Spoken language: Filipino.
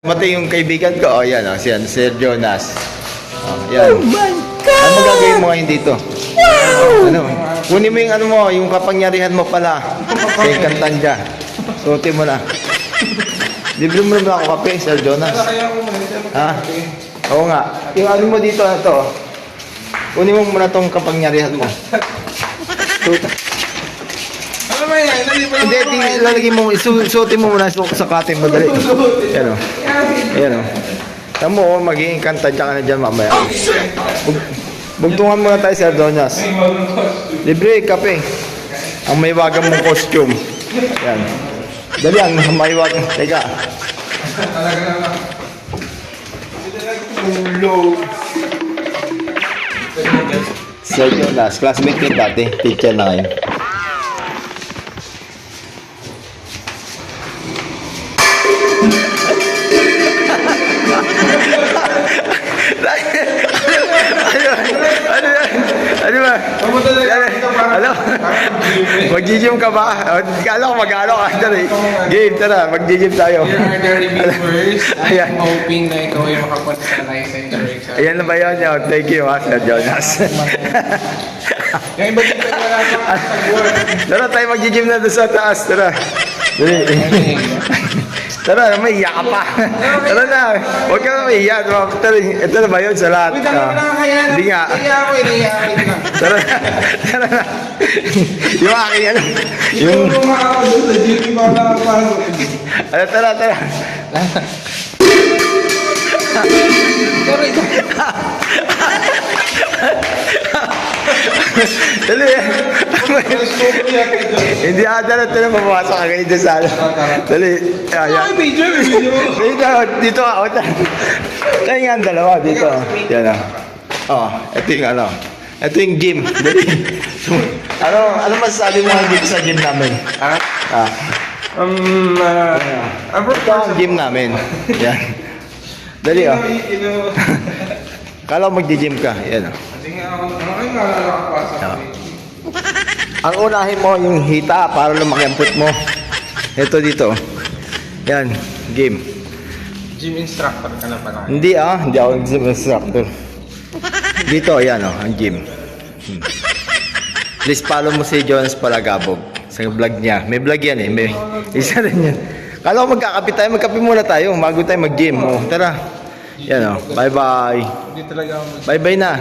Mati yung kaibigan ko. Oh, yan. Oh, siyan, Sir Jonas. Oh, yan. Oh my God! Ano magagawin mo ngayon dito? Ano? Kunin mo yung ano mo, yung kapangyarihan mo pala. Kay Kantanja. Suotin mo na. Libre mo naman ako kape, Sir Jonas. Ha? Oo nga. Yung ano mo dito na to. Kunin mo muna tong kapangyarihan mo. Ano yan? Hindi di, lalagay mo, isu- suotin mo muna sa sakatin mo dali. Yan o. Yan o. Tama mo, oh, magiging kantadya ka na dyan mamaya. Bug- Bugtungan muna tayo, Sir Donas. Libre, kape. Ang may wagang mong costume. Yan. Dali, ang may wagang. Teka. Talaga naman. Sir Jonas, classmate niya dati. Teacher na ngayon. Ano ba? Pumunta na lang dito para... Ano? Mag-gym ka ba? Kala ko mag-ano ka. Dali. Game, tara. Mag-gym tayo. Here are the reviewers. I'm hoping na ikaw ay makapunta sa licensure exam. Ayan na ba yun? Thank you, ha, Sir Jonas. Yung iba dito wala pa sa Tara tayo mag-gym na doon sa taas. Tara. Dali. Tara, may iyak ka pa. Tara na. Huwag ka na may. Tara, ito na ba yun sa lahat? Uy, dami Ah, na kaya. Hindi nga. Kaya ako, iniyakin ka. Tara na. Tara na. yung aking ano. Yung... Yung mga ako doon iba na nakapasok. Ano, tara, tara. Pero ito, Dali. Hindi ata na ito na mapapasok ka dyan sa ano. Dali. Ayan. ay, video. Dito, dito ka. Ota. Tayo nga ang dalawa dito. Yan o. Oh, ito yung ano. Ito yung gym. Ano, ano masasabi mo dito sa gym namin? Ha? Ah, Um, uh, I'm ito ang gym namin. Yan. Dali oh. Know, Kala mo magdi-gym ka. Yan oh. hindi nga ako, ano kayo nga nakapasok? Ang unahin mo yung hita para lumaki ang put mo. Ito dito. Yan, game. Gym instructor ka na pala. Hindi ah, hindi ako gym instructor. Dito, yan oh, ang gym. Hmm. Please follow mo si Jonas Palagabog sa vlog niya. May vlog yan eh. May, isa rin yan. Kala ko magkakape tayo. Magkape muna tayo bago tayo mag-gym. Oh, tara. Yan oh. Bye-bye. Bye-bye na.